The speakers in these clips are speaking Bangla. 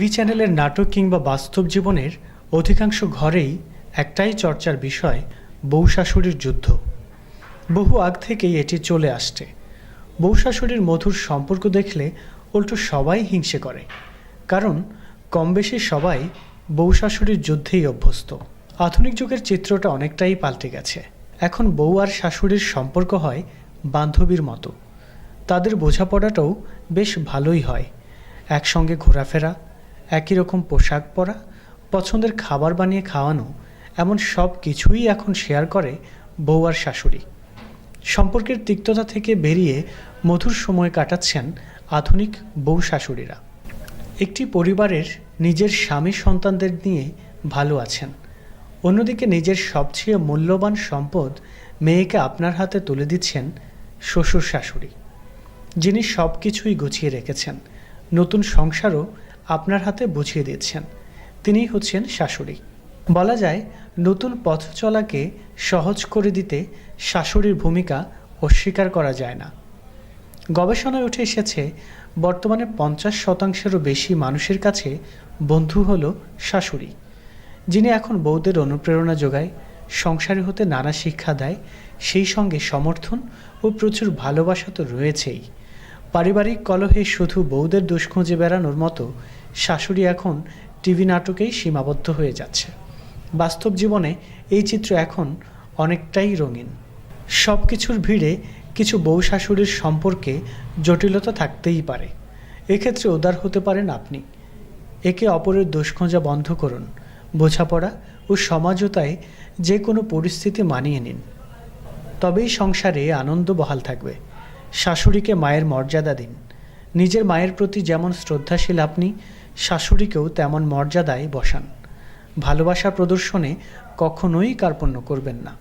টিভি চ্যানেলের নাটক কিংবা বাস্তব জীবনের অধিকাংশ ঘরেই একটাই চর্চার বিষয় বউ শাশুড়ির যুদ্ধ। বহু আগ থেকেই এটি চলে আসছে। বউ শাশুড়ির মধুর সম্পর্ক দেখলে উল্টো সবাই হিংসে করে। কারণ কম বেশি সবাই বউ শাশুড়ির যুদ্ধেই অভ্যস্ত। আধুনিক যুগের চিত্রটা অনেকটাই পাল্টে গেছে। এখন বউ আর শাশুড়ির সম্পর্ক হয় বান্ধবীর মতো। তাদের বোঝাপড়াটাও বেশ ভালোই হয়। একসঙ্গে ঘোরাফেরা একই রকম পোশাক পরা, পছন্দের খাবার বানিয়ে খাওয়ানো, এমন সব কিছুই এখন শেয়ার করে বউ আর শাশুড়ি। সম্পর্কের তিক্ততা থেকে বেরিয়ে মধুর সময় কাটাচ্ছেন আধুনিক বউ শাশুড়িরা। একটি পরিবারের নিজের স্বামী সন্তানদের নিয়ে ভালো আছেন। অন্যদিকে নিজের সবচেয়ে মূল্যবান সম্পদ মেয়েকে আপনার হাতে তুলে দিচ্ছেন শ্বশুর শাশুড়ি, যিনি সব কিছুই গুছিয়ে রেখেছেন। নতুন সংসারও আপনার হাতে বুঝিয়ে দিচ্ছেন তিনিই হচ্ছেন শাশুড়ি। বলা যায়, নতুন পথ চলাকে সহজ করে দিতে শাশুড়ির ভূমিকা অস্বীকার করা যায় না। গবেষণায় উঠে এসেছে, বর্তমানে পঞ্চাশ শতাংশেরও বেশি মানুষের কাছে বন্ধু হল শাশুড়ি, যিনি এখন বৌদের অনুপ্রেরণা যোগায়, সংসারী হতে নানা শিক্ষা দেয়, সেই সঙ্গে সমর্থন ও প্রচুর ভালোবাসা তো রয়েছেই। পারিবারিক কলহে শুধু বউদের দোষ খুঁজে বেড়ানোর মতো শাশুড়ি এখন টিভি নাটকেই সীমাবদ্ধ হয়ে যাচ্ছে। বাস্তব জীবনে এই চিত্র এখন অনেকটাই রঙিন। সব কিছুর ভিড়ে কিছু বউ শাশুড়ির সম্পর্কে জটিলতা থাকতেই পারে। এক্ষেত্রে উদার হতে পারেন আপনি। একে অপরের দোষ খোঁজা বন্ধ করুন, বোঝাপড়া ও সমাজতায় যে কোনো পরিস্থিতি মানিয়ে নিন। তবেই সংসারে আনন্দ বহাল থাকবে। শাশুড়িকে মায়ের মর্যাদা দিন। নিজের মায়ের প্রতি যেমন শ্রদ্ধাশীল আপনি শাশুড়িকেও তেমন মর্যাদায় বসান। ভালোবাসা প্রদর্শনে কখনোই কার্পণ্য করবেন না।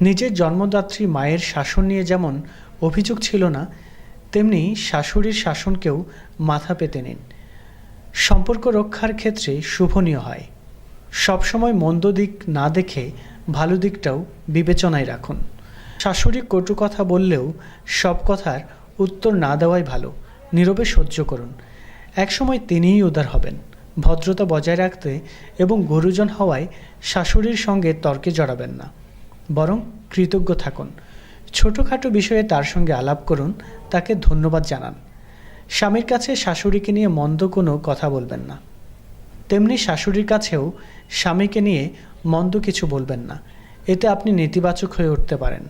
নিজের জন্মদাত্রী মায়ের শাসন নিয়ে যেমন অভিযোগ ছিল না, তেমনি শাশুড়ির শাসনকেও মাথা পেতে নিন। সম্পর্ক রক্ষার ক্ষেত্রে শুভনীয় হয়। সবসময় মন্দ দিক না দেখে ভালো দিকটাও বিবেচনায় রাখুন। শাশুড়ি কটু কথা বললেও সব কথার উত্তর না দেওয়াই ভালো। নীরবে সহ্য করুন। একসময় তিনিই উদার হবেন, ভদ্রতা বজায় রাখতে এবং গুরুজন হওয়ায় শাশুড়ির সঙ্গে তর্কে জড়াবেন না। বরং কৃতজ্ঞ থাকুন। ছোটোখাটো বিষয়ে তার সঙ্গে আলাপ করুন, তাকে ধন্যবাদ জানান। স্বামীর কাছে শাশুড়িকে নিয়ে মন্দ কোনো কথা বলবেন না। তেমনি শাশুড়ির কাছেও স্বামীকে নিয়ে মন্দ কিছু বলবেন না। এতে আপনি নেতিবাচক হয়ে উঠতে পারেন।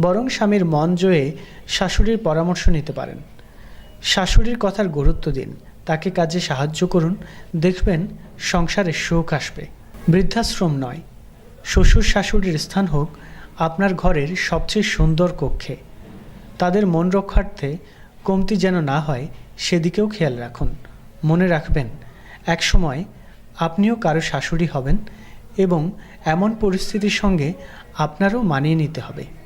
বরং স্বামীর মন জয়ে শাশুড়ির পরামর্শ নিতে পারেন। শাশুড়ির কথার গুরুত্ব দিন। তাকে কাজে সাহায্য করুন। দেখবেন সংসারে সুখ আসবে। বৃদ্ধাশ্রম নয়। শ্বশুর শাশুড়ির স্থান হোক আপনার ঘরের সবচেয়ে সুন্দর কক্ষে। তাদের মন রক্ষার্থে কমতি যেন না হয়, সেদিকেও খেয়াল রাখুন। মনে রাখবেন, একসময় আপনিও কারও শাশুড়ি হবেন এবং এমন পরিস্থিতির সঙ্গে আপনারও মানিয়ে নিতে হবে।